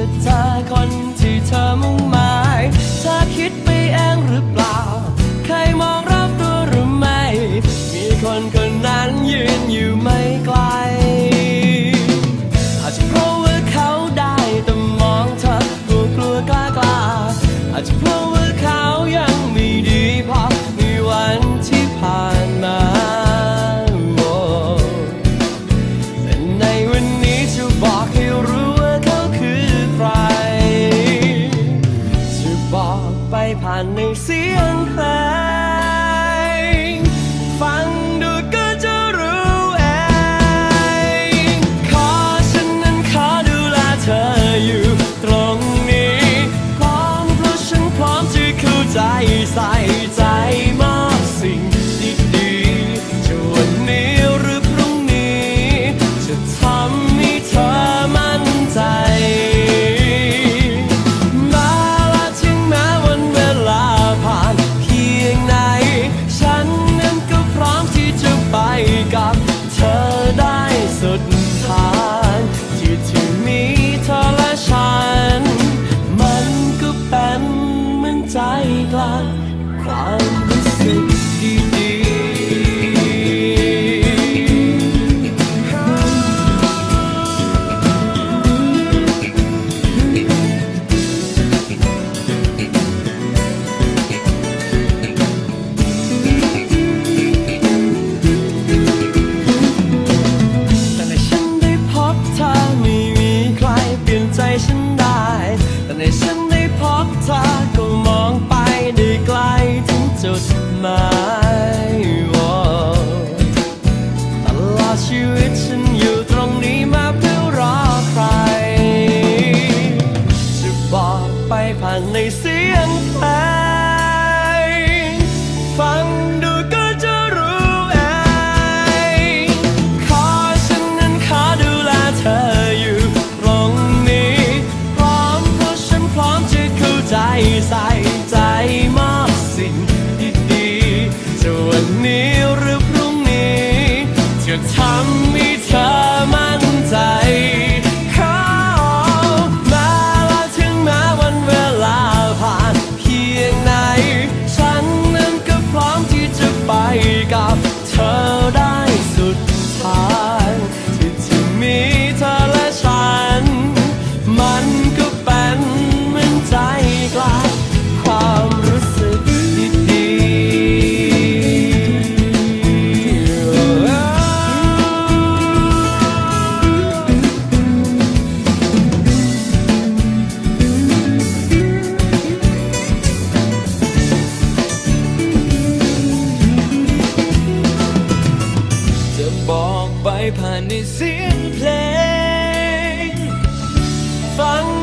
จะเธอคนที่เธอมุ่งมา นี้หรือพรุ่งนี้จะทำ บอกไปผ่านในเสียงเพลงฟัง